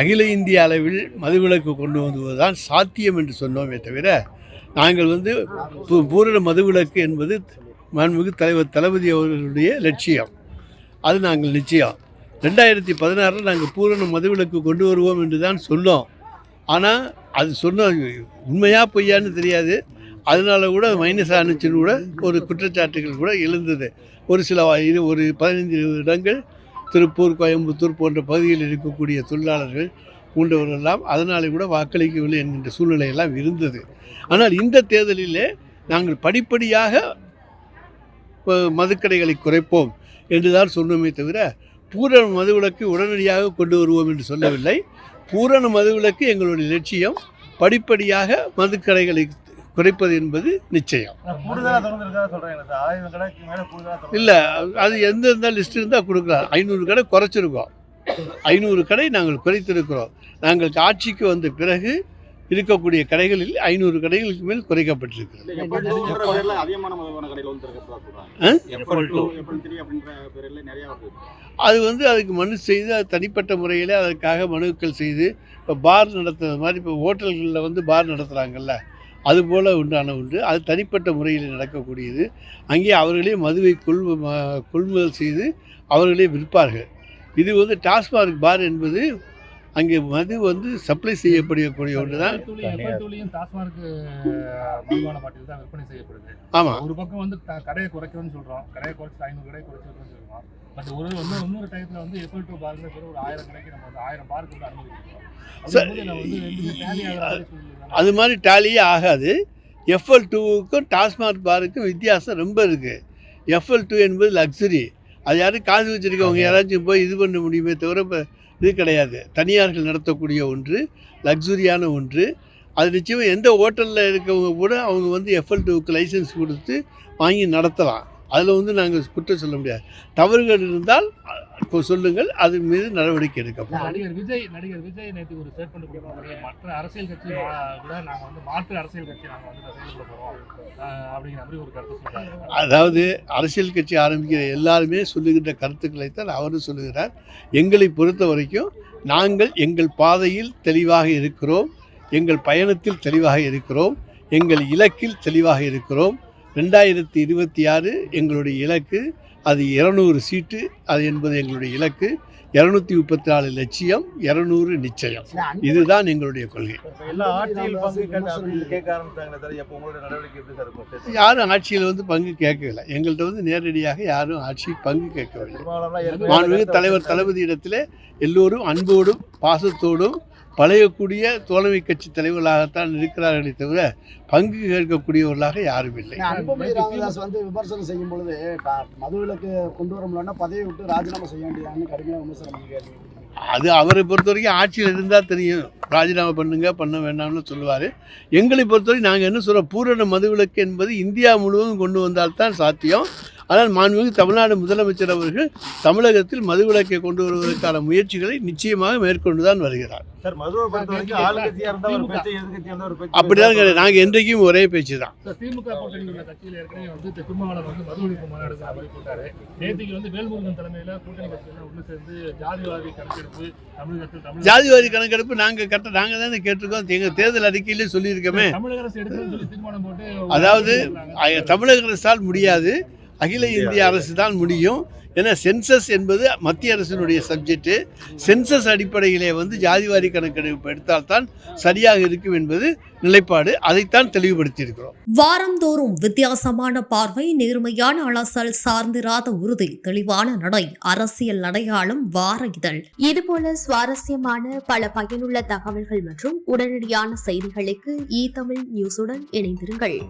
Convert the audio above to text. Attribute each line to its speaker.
Speaker 1: அகில இந்திய அளவில் மதுவிலக்கு கொண்டு தான் சாத்தியம் என்று சொன்னோமே தவிர நாங்கள் வந்து பூ- பூரண மதுவிலக்கு என்பது மாண்புமிகு தலைவர் தளபதி அவர்களுடைய லட்சியம். அது நாங்கள் நிச்சயம். ரெண்டாயிரத்தி பதினாறில் நாங்கள் பூரண மதுவிலக்கு கொண்டு வருவோம் என்று தான் சொன்னோம். ஆனால் அது சொன்ன உண்மையாக பொய்யான்னு தெரியாது. அதனால கூட மைனஸ் ஆனிச்சுன்னு கூட ஒரு குற்றச்சாட்டுகள் கூட எழுந்தது. ஒரு சில இது ஒரு பதினைந்து இடங்கள் திருப்பூர் கோயம்புத்தூர் போன்ற பகுதியில் இருக்கக்கூடிய தொழிலாளர்கள் பூண்டவர்களெல்லாம் அதனாலே கூட வாக்களிக்கவில்லை என்கின்ற சூழ்நிலை எல்லாம் இருந்தது. ஆனால் இந்த தேர்தலிலே நாங்கள் படிப்படியாக மதுக்கடைகளை குறைப்போம் என்றுதான் சொன்னோமே தவிர பூரண மதுவிலக்கு உடனடியாக கொண்டு வருவோம் என்று சொல்லவில்லை. பூரண மதுவிலக்கு எங்களுடைய லட்சியம் படிப்படியாக மதுக்கடைகளை குறைப்பது என்பது நிச்சயம். இல்லை அது எந்த இருந்தால் லிஸ்ட் இருந்தால் கொடுக்கலாம். ஐநூறு கடை குறைச்சிருக்கோம். ஐநூறு கடை நாங்கள் குறைத்திருக்கிறோம். நாங்கள் ஆட்சிக்கு வந்த பிறகு இருக்கக்கூடிய கடைகளில் ஐநூறு கடைகளுக்கு மேல் குறைக்கப்பட்டிருக்கிறது. அது வந்து அதுக்கு மனு செய்து அது தனிப்பட்ட முறையில் அதற்காக மனுக்கள் செய்து இப்போ பார் நடத்துறது மாதிரி இப்போ ஹோட்டல்களில் வந்து பார் நடத்துகிறாங்கல்ல அதுபோல் உண்டான உண்டு அது தனிப்பட்ட முறையில் நடக்கக்கூடியது. அங்கே அவர்களே மதுவை கொள் கொள்முதல் செய்து அவர்களே விற்பார்கள். இது வந்து டாஸ்மாக் பார் என்பது அங்கே மது வந்து சப்ளை செய்யப்படக்கூடிய ஒன்று தான்.
Speaker 2: தான் விற்பனை செய்யப்படுது.
Speaker 1: ஆமாம்
Speaker 2: ஒரு பக்கம் வந்து கடையை குறைக்கிறோம்னு சொல்றோம். கடையை குறைச்சு ஐநூறு கடை குறைச்சிருக்கோம்னு சொல்றோம். பட் ஒரு வந்து இன்னொரு டயத்துல வந்து எஃப்எல் டூ பார்ல பேர் ஒரு ஆயிரம் கடைக்கு நம்ம வந்து ஆயிரம் பார்க்கு வந்து அனுமதிக்கிறோம்.
Speaker 1: அது மாதிரி டாலியே ஆகாது. எஃப்எல் டூவுக்கும் டாஸ்மாக் பாருக்கும் வித்தியாசம் ரொம்ப இருக்குது எஃப்எல் டூ என்பது லக்ஸரி அது யாரும் காசு வச்சுருக்கவங்க யாராச்சும் போய் இது பண்ண முடியுமே தவிர இப்போ இது கிடையாது. தனியார்கள் நடத்தக்கூடிய ஒன்று லக்ஸுரியான ஒன்று. அது நிச்சயமாக எந்த ஹோட்டலில் இருக்கவங்க கூட அவங்க வந்து எஃப்எல் டூவுக்கு லைசன்ஸ் கொடுத்து வாங்கி நடத்தலாம். அதில் வந்து நாங்கள் குற்றம் சொல்ல முடியாது. தவறுகள் இருந்தால் இப்போ சொல்லுங்கள் அது மீது நடவடிக்கை எடுக்கப்படும்.
Speaker 2: நடிகர் விஜய் நடிகர் விஜய் நேற்று ஒரு ஸ்டேட்மெண்ட் கொடுக்கும்போது மற்ற அரசியல் கட்சி கூட நாங்க வந்து மாற்று அரசியல் கட்சி நாங்க வந்து செயல்பட ஆஹ் அப்படிங்கிற மாதிரி ஒரு கருத்து சொல்றாங்க
Speaker 1: அதாவது அரசியல் கட்சி ஆரம்பிக்கிற எல்லாருமே சொல்லுகின்ற கருத்துக்களைத்தான் அவரும் சொல்லுகிறார். எங்களை பொறுத்த வரைக்கும் நாங்கள் எங்கள் பாதையில் தெளிவாக இருக்கிறோம். எங்கள் பயணத்தில் தெளிவாக இருக்கிறோம். எங்கள் இலக்கில் தெளிவாக இருக்கிறோம். ரெண்டாயிரத்தி இருபத்தி ஆறு எங்களுடைய இலக்கு அது இருநூறு சீட்டு அது என்பது எங்களுடைய இலக்கு. இரநூத்தி முப்பத்தி நாலு லட்சியம் இரநூறு நிச்சயம். இதுதான் எங்களுடைய கொள்கை. யாரும் ஆட்சியில் வந்து பங்கு கேட்கவில்லை. எங்கள்கிட்ட வந்து நேரடியாக யாரும் ஆட்சி பங்கு கேட்கவில்லை. மாண்புமிகு தலைவர் தளபதியிடத்திலே எல்லோரும் அன்போடும் பாசத்தோடும் பழையக்கூடிய தோழமை கட்சி தலைவர்களாகத்தான் இருக்கிறார்களே தவிர பங்கு கேட்கக்கூடியவர்களாக யாரும் இல்லை.
Speaker 3: அன்புமணி ராமதாஸ் வந்து விமர்சனம் செய்யும் பொழுது மதுவிலக்கு கொண்டு வர முடியலன்னா பதவியை விட்டு ராஜினாமா செய்ய வேண்டியதான்னு கடுமையாக விமர்சனம் பண்ணிருக்காரு
Speaker 1: அது அவரை பொறுத்த வரைக்கும் ஆட்சியில் இருந்தால் தெரியும். ராஜினாமா பண்ணுங்க பண்ண வேண்டாம்னு சொல்லுவார். எங்களை பொறுத்தவரை நாங்கள் என்ன சொல்கிறோம் பூரண மதுவிலக்கு என்பது இந்தியா முழுவதும் கொண்டு வந்தால்தான் சாத்தியம். ஆனால் மாண்புமிகு தமிழ்நாடு முதலமைச்சர் அவர்கள் தமிழகத்தில் மதுவிலக்கை கொண்டு வருவதற்கான முயற்சிகளை நிச்சயமாக மேற்கொண்டு தான் வருகிறார் அப்படிதான் கிடையாது. நாங்கள் என்றைக்கும் ஒரே பேச்சு தான். ஜாதிவாரி கணக்கெடுப்பு நாங்கள் கட்ட நாங்கள் தானே கேட்டிருக்கோம். எங்கள் தேர்தல் அறிக்கையிலே சொல்லியிருக்கோமே. அதாவது தமிழக அரசால் முடியாது. அகில இந்திய அரசு தான் முடியும். ஏன்னா சென்சஸ் என்பது மத்திய அரசினுடைய சப்ஜெக்ட்டு சென்சஸ் அடிப்படையிலே வந்து ஜாதிவாரி கணக்கெடுப்பு எடுத்தால்தான் சரியாக இருக்கும் என்பது நிலைப்பாடு. அதைத்தான் தெளிவுபடுத்தியிருக்கிறோம்.
Speaker 4: வாரந்தோறும் வித்தியாசமான பார்வை நேர்மையான அலசல் சார்ந்திராத உறுதி தெளிவான நடை அரசியல் அடையாளம் வார இதழ். இதுபோல சுவாரஸ்யமான பல பயனுள்ள தகவல்கள் மற்றும் உடனடியான செய்திகளுக்கு இ தமிழ் நியூஸுடன் இணைந்திருங்கள்.